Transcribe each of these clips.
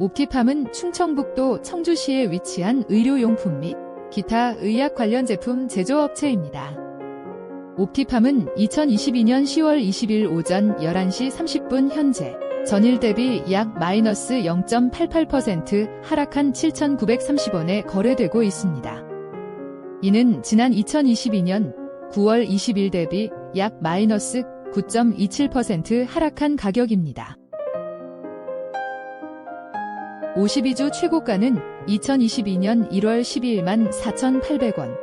옵티팜은 충청북도 청주시에 위치한 의료용품 및 기타 의약 관련 제품 제조업체입니다. 옵티팜은 2022년 10월 20일 오전 11시 30분 현재 전일 대비 약 마이너스 0.88% 하락한 7,930원에 거래되고 있습니다. 이는 지난 2022년 9월 20일 대비 약 마이너스 9.27% 하락한 가격입니다. 52주 최고가는 2022년 1월 12일만 4,800원.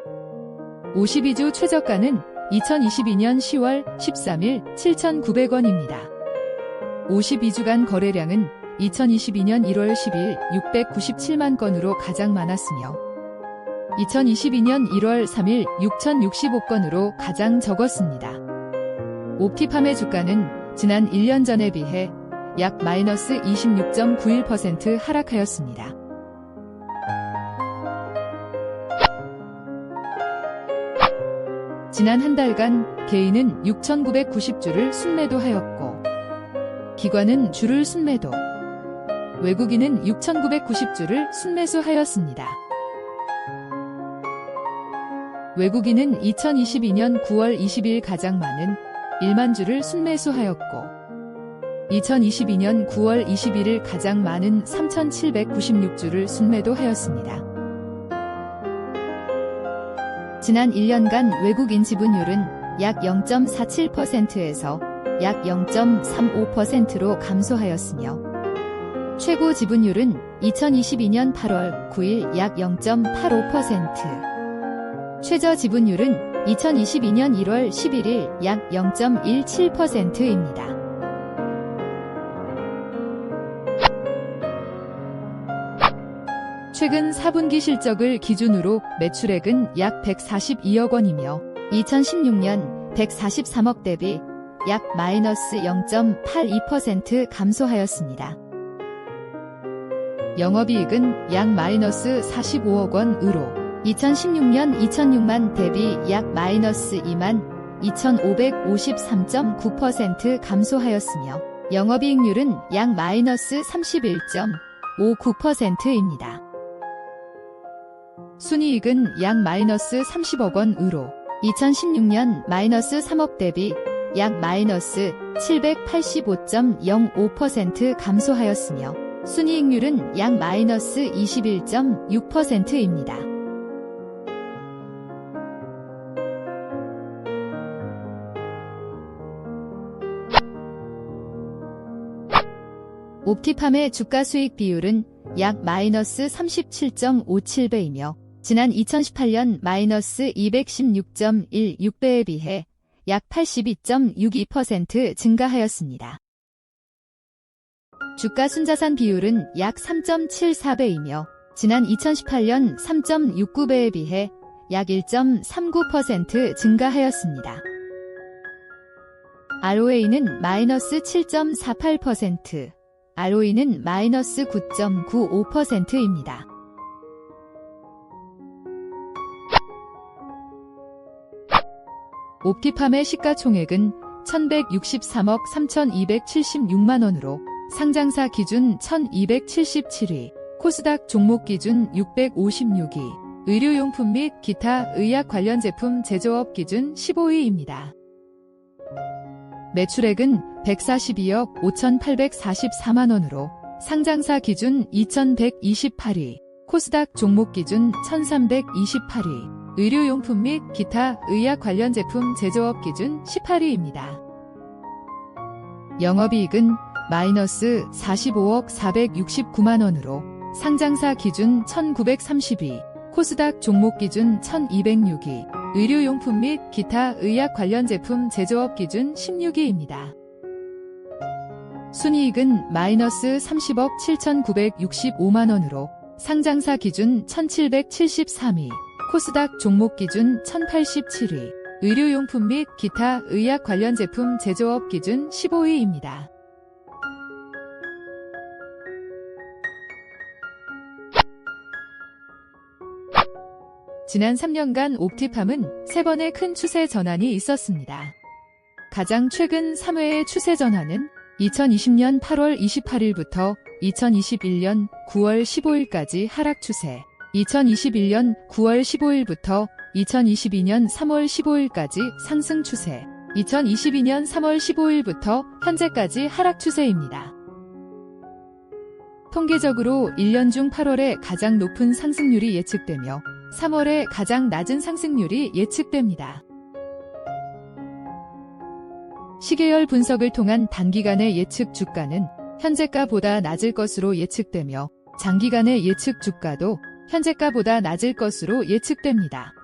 52주 최저가는 2022년 10월 13일 7,900원입니다. 52주간 거래량은 2022년 1월 10일 697만 건으로 가장 많았으며 2022년 1월 3일 6,065건으로 가장 적었습니다. 옵티팜의 주가는 지난 1년 전에 비해 약 마이너스 26.91% 하락하였습니다. 지난 한 달간 개인은 6,990주를 순매도하였고 기관은 주를 순매도, 외국인은 6,990주를 순매수하였습니다. 외국인은 2022년 9월 20일 가장 많은 1만 주를 순매수하였고 2022년 9월 21일 가장 많은 3,796주를 순매도하였습니다. 지난 1년간 외국인 지분율은 약 0.47%에서 약 0.35%로 감소하였으며 최고 지분율은 2022년 8월 9일 약 0.85%, 최저 지분율은 2022년 1월 11일 약 0.17%입니다. 최근 4분기 실적을 기준으로 매출액은 약 142억 원이며 2016년 143억 대비 약 마이너스 0.82% 감소하였습니다. 영업이익은 약 마이너스 45억 원으로 2016년 2006만 대비 약 마이너스 2만 2553.9% 감소하였으며 영업이익률은 약 마이너스 31.59%입니다. 순이익은 약 마이너스 30억 원으로 2016년 마이너스 3억 대비 약 마이너스 785.05% 감소하였으며 순이익률은 약 마이너스 21.6%입니다. 옵티팜의 주가 수익 비율은 약 마이너스 37.57배이며 지난 2018년 마이너스 216.16배에 비해 약 82.62% 증가하였습니다. 주가 순자산 비율은 약 3.74배이며 지난 2018년 3.69배에 비해 약 1.39% 증가하였습니다. ROA는 마이너스 7.48%, ROE는 마이너스 9.95%입니다. 옵티팜의 시가총액은 1163억 3276만 원으로 상장사 기준 1277위, 코스닥 종목 기준 656위, 의료용품 및 기타 의약 관련 제품 제조업 기준 15위입니다. 매출액은 142억 5,844만 원으로 상장사 기준 2,128위, 코스닥 종목 기준 1,328위, 의료용품 및 기타 의약 관련 제품 제조업 기준 18위입니다. 영업이익은 마이너스 45억 469만 원으로 상장사 기준 1930위, 코스닥 종목 기준 1206위, 의료용품 및 기타 의약 관련 제품 제조업 기준 16위입니다. 순이익은 마이너스 30억 7,965만 원으로 상장사 기준 1773위, 코스닥 종목 기준 1087위, 의료용품 및 기타 의약 관련 제품 제조업 기준 15위입니다. 지난 3년간 옵티팜은 3번의 큰 추세 전환이 있었습니다. 가장 최근 3회의 추세 전환은 2020년 8월 28일부터 2021년 9월 15일까지 하락 추세. 2021년 9월 15일부터 2022년 3월 15일까지 상승 추세. 2022년 3월 15일부터 현재까지 하락 추세입니다. 통계적으로 1년 중 8월에 가장 높은 상승률이 예측되며 3월에 가장 낮은 상승률이 예측됩니다. 시계열 분석을 통한 단기간의 예측 주가는 현재가보다 낮을 것으로 예측되며 장기간의 예측 주가도 현재가보다 낮을 것으로 예측됩니다.